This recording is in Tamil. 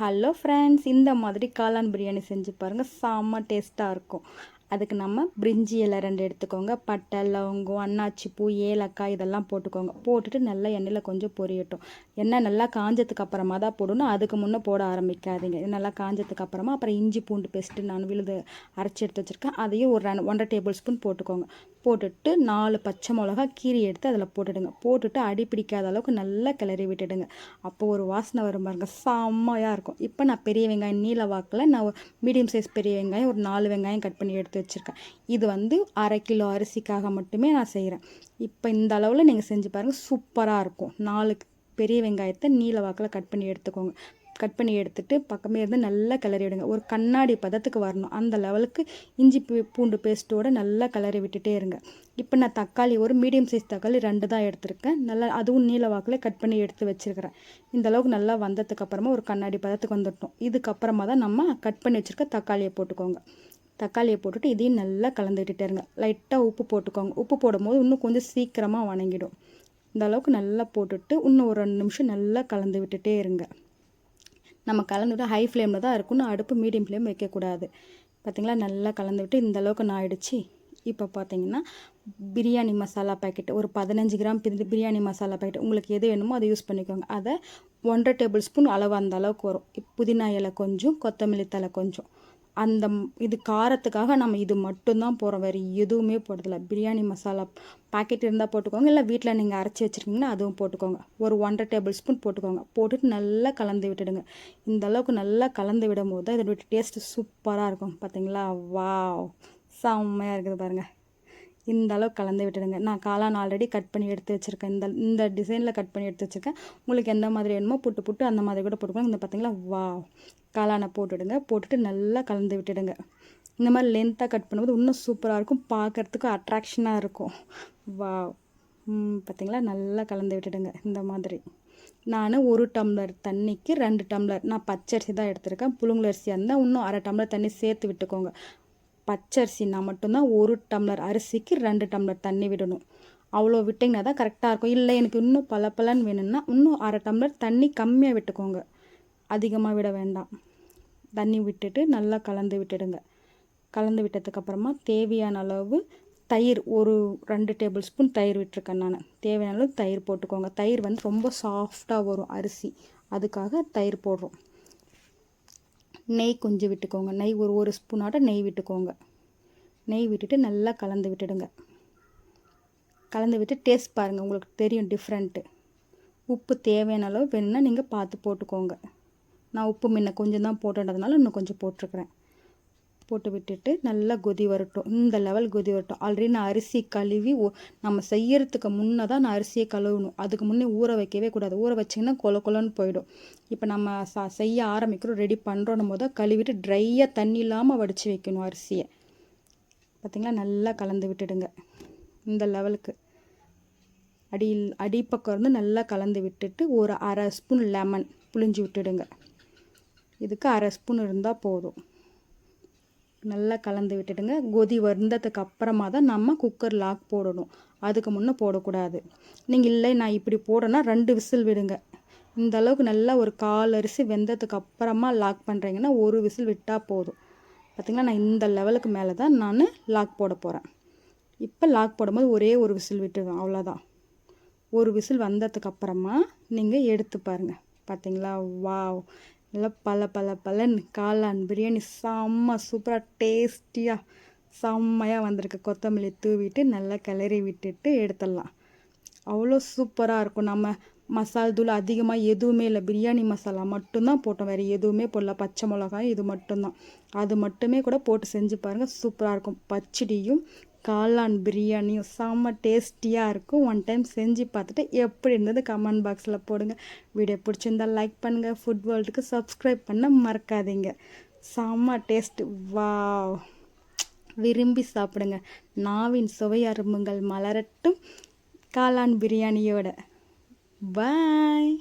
ஹலோ ஃப்ரெண்ட்ஸ் இந்த மாதிரி காளான் பிரியாணி செஞ்சு பாருங்கள் செம்ம டேஸ்ட்டாக இருக்கும். அதுக்கு நம்ம பிரிஞ்சி இலை ரெண்டு எடுத்துக்கோங்க. பட்டை லவங்கம் அன்னாச்சி பூ ஏலக்காய் இதெல்லாம் போட்டுக்கோங்க. போட்டுட்டு நல்லா எண்ணெயில் கொஞ்சம் பொரியட்டும். எண்ணெய் நல்லா காஞ்சதுக்கு அப்புறமா தான் போடணும். அதுக்கு முன்னே போட ஆரம்பிக்காதீங்க. நல்லா காஞ்சதுக்கு அப்புறமா அப்புறம் இஞ்சி பூண்டு பேஸ்ட்டு நான் விழுது அரைச்சி எடுத்து வச்சுருக்கேன். அதையும் ஒரு ரெண்டு ஒன்றரை டேபிள் ஸ்பூன் போட்டுக்கோங்க. போட்டுட்டு நாலு பச்சை மிளகா கீரி எடுத்து அதில் போட்டுடுங்க. போட்டுட்டு அடி பிடிக்காத அளவுக்கு நல்லா கிளறி விட்டுடுங்க. அப்போ ஒரு வாசனை வரும் பாருங்க. செம்மையாக இருக்கும். இப்போ நான் பெரிய வெங்காயம் நீல வாக்கில் நான் மீடியம் சைஸ் பெரிய வெங்காயம் ஒரு நாலு வெங்காயம் கட் பண்ணி எடுத்து வச்சுருக்கேன். இது வந்து அரை கிலோ அரிசிக்காக மட்டுமே நான் செய்கிறேன் இப்போ இந்த அளவில் நீங்கள் செஞ்சு பாருங்கள் சூப்பராக இருக்கும். நாலு பெரிய வெங்காயத்தை நீல வாக்கில் கட் பண்ணி எடுத்துக்கோங்க. கட் பண்ணி எடுத்துகிட்டு பக்கமே இருந்து நல்லா கிளறி விடுங்க. ஒரு கண்ணாடி பதத்துக்கு வரணும். அந்த லெவலுக்கு இஞ்சி பூண்டு பேஸ்ட்டோடு நல்லா கிளறி விட்டுட்டே இருங்க. இப்போ நான் தக்காளி ஒரு மீடியம் சைஸ் தக்காளி ரெண்டு தான் எடுத்திருக்கேன். நல்லா அதுவும் நீல வாக்கில் கட் பண்ணி எடுத்து வச்சுருக்கிறேன். இந்த அளவுக்கு நல்லா வந்ததுக்கப்புறமா ஒரு கண்ணாடி பதத்துக்கு வந்துட்டோம் இதுக்கப்புறமா தான் நம்ம கட் பண்ணி வச்சுருக்க தக்காளியை போட்டுக்கோங்க. தக்காளியை போட்டுட்டு இதையும் நல்லா கலந்துக்கிட்டே இருங்க. லைட்டாக உப்பு போட்டுக்கோங்க. உப்பு போடும்போது இன்னும் கொஞ்சம் சீக்கிரமாக வணங்கிடும். இந்த அளவுக்கு நல்லா போட்டுட்டு இன்னும் ஒரு ரெண்டு நிமிஷம் நல்லா கலந்து விட்டுட்டே இருங்க. நம்ம கலந்துட்டு ஹை ஃப்ளேமில் தான் இருக்கணும் அடுப்பு மீடியம் ஃப்ளேம் வைக்கக்கூடாது. பார்த்திங்களா நல்லா கலந்து விட்டு இந்த அளவுக்கு நான் ஆயிடுச்சு இப்போ பார்த்தீங்கன்னா பிரியாணி மசாலா பேக்கெட் ஒரு பதினஞ்சு கிராம் பிரியாணி மசாலா பேக்கெட் உங்களுக்கு எது வேணுமோ அதை யூஸ் பண்ணிக்கோங்க. அதை ஒன்றரை டேபிள் ஸ்பூன் அளவு அந்த அளவுக்கு வரும். புதினா இலை கொஞ்சம் கொத்தமல்லி தலை கொஞ்சம். அந்த இது காரத்துக்காக நம்ம இது மட்டும்தான் போகிறோம் வேறு எதுவுமே போடுறதில்ல. பிரியாணி மசாலா பாக்கெட் இருந்தால் போட்டுக்கோங்க. இல்லை வீட்டில் நீங்கள் அரைச்சி வச்சுருக்கீங்கன்னா அதுவும் போட்டுக்கோங்க. ஒரு ஒன்றரை டேபிள் ஸ்பூன் போட்டுக்கோங்க. போட்டுட்டு நல்லா கலந்து விட்டுடுங்க. இந்த அளவுக்கு நல்லா கலந்து விடும் போது தான் இதோட டேஸ்ட்டு சூப்பராக இருக்கும். பார்த்தீங்களா வா செம்மையாக இருக்குது பாருங்கள் இந்த அளவு கலந்து விட்டுடுங்க. நான் காளான் ஆல்ரெடி கட் பண்ணி எடுத்து வச்சுருக்கேன். இந்த இந்த டிசைனில் கட் பண்ணி எடுத்து வச்சுருக்கேன். உங்களுக்கு எந்த மாதிரி வேணுமோ புட்டு புட்டு அந்த மாதிரி கூட போட்டுக்கோங்க. இந்த பார்த்தீங்களா வா காளானை போட்டுடுங்க. போட்டுட்டு நல்லா கலந்து விட்டுடுங்க. இந்த மாதிரி லென்த்தாக கட் பண்ணும்போது இன்னும் சூப்பராக இருக்கும். பார்க்குறதுக்கு அட்ராக்ஷனாக இருக்கும். வா பார்த்திங்களா நல்லா கலந்து விட்டுடுங்க. இந்த மாதிரி. நான் ஒரு டம்ளர் தண்ணிக்கு ரெண்டு டம்ளர் நான் பச்சரிசி தான் எடுத்திருக்கேன். புழுங்கலரிசியாக இருந்தால் இன்னும் அரை டம்ளர் தண்ணி சேர்த்து விட்டுக்கோங்க. பச்சரிசினா மட்டும்தான் ஒரு டம்ளர் அரிசிக்கு ரெண்டு டம்ளர் தண்ணி விடணும். அவ்வளோ விட்டிங்கன்னா தான் கரெக்டாக இருக்கும். இல்லை எனக்கு இன்னும் பல பலன்னு வேணும்னா இன்னும் அரை டம்ளர் தண்ணி கம்மியாக விட்டுக்கோங்க. அதிகமாக விட வேண்டாம். தண்ணி விட்டுட்டு நல்லா கலந்து விட்டுடுங்க. கலந்து விட்டதுக்கப்புறமா தேவையான அளவு தயிர் ஒரு ரெண்டு டேபிள் ஸ்பூன் தயிர் விட்டுருக்கேன் நான். தேவையான அளவு தயிர் போட்டுக்கோங்க. தயிர் வந்து ரொம்ப சாஃப்டாக வரும் அரிசி. அதுக்காக தயிர் போடுறோம். நெய் கொஞ்சம் விட்டுக்கோங்க. நெய் ஒரு ஒரு ஸ்பூனாட்ட நெய் விட்டுக்கோங்க. நெய் விட்டுட்டு நல்லா கலந்து விட்டுடுங்க. கலந்து விட்டு டேஸ்ட் பாருங்கள் உங்களுக்கு தெரியும் டிஃப்ரெண்ட்டு உப்பு தேவையான அளவு வேணும்னா நீங்கள் பார்த்து போட்டுக்கோங்க. நான் உப்பு முன்ன கொஞ்சம் தான் போட்டுன்றதுனால இன்னும் கொஞ்சம் போட்டிருக்கிறேன். போட்டு விட்டுட்டு நல்லா கொதி வரட்டும். இந்த லெவல் கொதி வரட்டும். ஆல்ரெடி நான் அரிசி கழுவி நம்ம செய்யறதுக்கு முன்னே தான் நான் அரிசியை கழுவணும். அதுக்கு முன்னே ஊற வைக்கவே கூடாது. ஊற வச்சிங்கன்னா கொல கொலன்னு போயிடும். இப்போ நம்ம சா செய்ய ஆரம்பிக்கிறோம் ரெடி பண்ணுறோன்னும் போது கழுவிட்டு ட்ரையாக தண்ணி இல்லாமல் வடித்து வைக்கணும் அரிசியை. பார்த்திங்களா நல்லா கலந்து விட்டுடுங்க. இந்த லெவலுக்கு அடியில் அடிப்பக்கம் இருந்து நல்லா கலந்து விட்டுட்டு ஒரு அரை ஸ்பூன் லெமன் புளிஞ்சு விட்டுடுங்க. இதுக்கு அரை ஸ்பூன் இருந்தால் போதும். நல்லா கலந்து விட்டுடுங்க. கொதி வந்ததுக்கு அப்புறமா தான் நம்ம குக்கர் லாக் போடணும். அதுக்கு முன்னே போடக்கூடாது. நீங்கள் இல்லை நான் இப்படி போடனா ரெண்டு விசில் விடுங்க. இந்த அளவுக்கு நல்லா ஒரு கால் அரிசி வெந்ததுக்கு அப்புறமா லாக் பண்ணுறீங்கன்னா ஒரு விசில் விட்டால் போதும். பார்த்திங்களா நான் இந்த லெவலுக்கு மேலே தான் நான் லாக் போட போகிறேன் இப்போ லாக் போடும்போது ஒரே ஒரு விசில் விட்டுருவேன் அவ்வளோதான் ஒரு விசில் வந்ததுக்கு அப்புறமா நீங்கள் எடுத்து பாருங்கள் பார்த்தீங்களா வாவ் நல்லா பல பல பலன்னு காளான் பிரியாணி செம்ம சூப்பராக டேஸ்டியாக செம்மையாக வந்திருக்கு. கொத்தமல்லி தூவிட்டு நல்லா கிளறி விட்டுட்டு எடுத்துடலாம். அவ்வளோ சூப்பராக இருக்கும். நம்ம மசால் தூள் அதிகமாக எதுவுமே இல்லை. பிரியாணி மசாலா மட்டும்தான் போட்டோம். வேறு எதுவுமே போடல. பச்சை மிளகாய் இது மட்டும்தான். அது மட்டுமே கூட போட்டு செஞ்சு பாருங்கள் சூப்பராக இருக்கும். பச்சடியும் காளான் பிரியாணியும் செம்ம டேஸ்டியாக இருக்கும். ஒன் டைம் செஞ்சு பார்த்துட்டு எப்படி இருந்தது கமெண்ட் பாக்ஸில் போடுங்க. வீடியோ பிடிச்சிருந்தால் லைக் பண்ணுங்கள் ஃபுட் வேர்ல்டுக்கு சப்ஸ்கிரைப் பண்ண மறக்காதீங்க. செம்ம டேஸ்ட்டு வா விரும்பி சாப்பிடுங்க. நாவின் சுவை அரும்புங்கள் மலரட்டும் காளான் பிரியாணியோட. பாய்